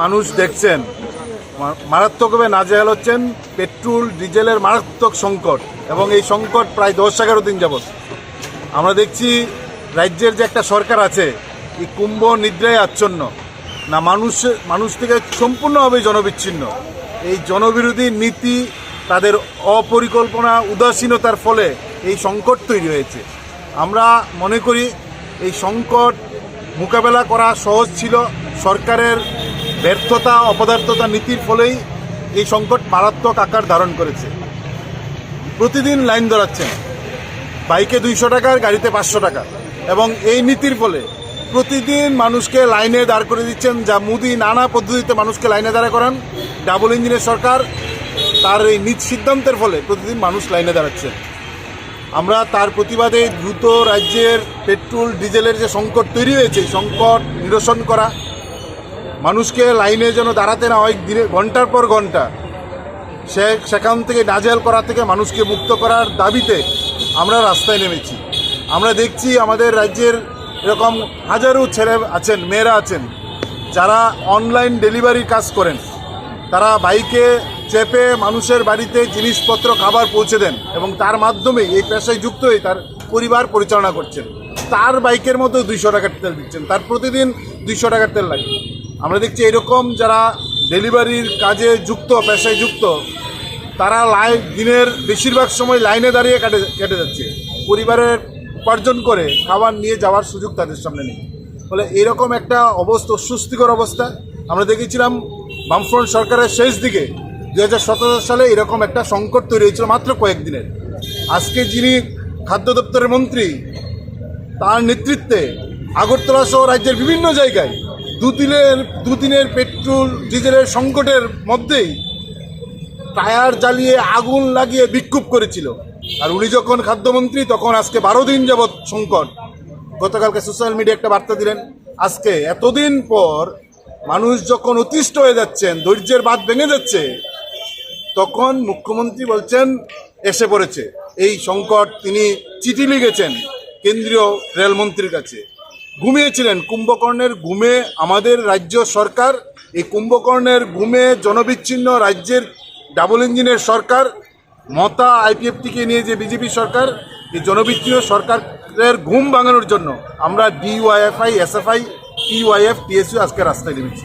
মানুষ দেখছেন। মারাত্মকভাবে নাজেহাল হচ্ছেন পেট্রোল, ডিজেলের মারাত্মক সংকট এবং এই সংকট প্রায় দশ এগারো দিন যাবৎ। আমরা দেখছি রাজ্যের যে একটা সরকার আছে, এই কুম্ভ নিদ্রায় আচ্ছন্ন। না, মানুষ মানুষ থেকে সম্পূর্ণভাবে জনবিচ্ছিন্ন। এই জনবিরোধী নীতি তাদের অপরিকল্পনা, উদাসীনতার ফলে এই সংকট তৈরি হয়েছে। আমরা মনে করি এই সংকট মোকাবেলা করা সহজ ছিল। সরকারের ব্যর্থতা, অপদার্থতা নীতির ফলেই এই সংকট মারাত্মক আকার ধারণ করেছে। প্রতিদিন লাইন ধরাচ্ছেন। বাইকে দুইশো টাকার, গাড়িতে পাঁচশো টাকা এবং এই নীতির ফলে প্রতিদিন মানুষকে লাইনে দাঁড় করে দিচ্ছেন। যা মুদি নানা পদ্ধতিতে মানুষকে লাইনে দাঁড়া করান। ডাবল ইঞ্জিনের সরকার তার এই নিজ সিদ্ধান্তের ফলে প্রতিদিন মানুষ লাইনে দাঁড়াচ্ছে। আমরা তার প্রতিবাদে দ্রুত রাজ্যের পেট্রোল, ডিজেলের যে সংকট তৈরি হয়েছে সংকট নিরসন করা, মানুষকে লাইনে যেন দাঁড়াতে না হয়, দিনে ঘণ্টার পর ঘণ্টা, সে সেখান থেকে নাজেল করা থেকে মানুষকে মুক্ত করার দাবিতে আমরা রাস্তায় নেমেছি। আমরা দেখছি আমাদের রাজ্যের এরকম হাজারো ছেলে আছেন, মেয়েরা আছেন, যারা অনলাইন ডেলিভারি কাজ করেন। তারা বাইকে চেপে মানুষের বাড়িতে জিনিসপত্র, খাবার পৌঁছে দেন এবং তার মাধ্যমে এই পেশায় যুক্ত হয়ে তার পরিবার পরিচালনা করছেন। তার বাইকের মতো দুইশো টাকার তেল দিচ্ছেন। তার প্রতিদিন দুইশো টাকার তেল লাগে। আমরা দেখছি এরকম যারা ডেলিভারির কাজে যুক্ত, পেশায় যুক্ত, তারা লাইন দিনের বেশিরভাগ সময় লাইনে দাঁড়িয়ে কাটে, কেটে যাচ্ছে। পরিবারের উপার্জন করে খাবার নিয়ে যাওয়ার সুযোগ তাদের সামনে নেই। ফলে এরকম একটা অবস্থা, অস্বস্তিকর অবস্থা। আমরা দেখেছিলাম বামফ্রন্ট সরকারের শেষ দিকে দু হাজার সতেরো সালে এরকম একটা সংকট তৈরি হয়েছিল মাত্র কয়েকদিনের। আজকে যিনি খাদ্য দপ্তরের মন্ত্রী, তার নেতৃত্বে আগরতলা সহ রাজ্যের বিভিন্ন জায়গায় দুদিনের দুদিনের পেট্রোল, ডিজেলের সংকটের মধ্যেই টায়ার জ্বালিয়ে আগুন লাগিয়ে বিক্ষোভ করেছিল। আর উনি যখন খাদ্যমন্ত্রী, তখন আজকে বারো দিন যাবৎ সংকট। গতকালকে সোশ্যাল মিডিয়া একটা বার্তা দিলেন, আজকে এতদিন পর মানুষ যখন অতিষ্ঠ হয়ে যাচ্ছেন, ধৈর্যের বাদ ভেঙে যাচ্ছে তখন মুখ্যমন্ত্রী বলছেন, এসে পড়েছে। এই সংকট তিনি চিঠি লিখেছেন কেন্দ্রীয় রেলমন্ত্রীর কাছে। ঘুমিয়েছিলেন, কুম্ভকর্ণের ঘুমে আমাদের রাজ্য সরকার, এই কুম্ভকর্ণের ঘুমে জনবিচ্ছিন্ন রাজ্যের ডাবল ইঞ্জিনের সরকার, মতা আইপিএফটিকে নিয়ে যে বিজেপি সরকার, এই জনবিচ্ছিন্ন সরকারের ঘুম ভাঙানোর জন্য আমরা ডিওয়াইএফআই, এসএফআই, টিওয়াইএফ, টিএসইউ আজকে রাস্তায় নেমেছি।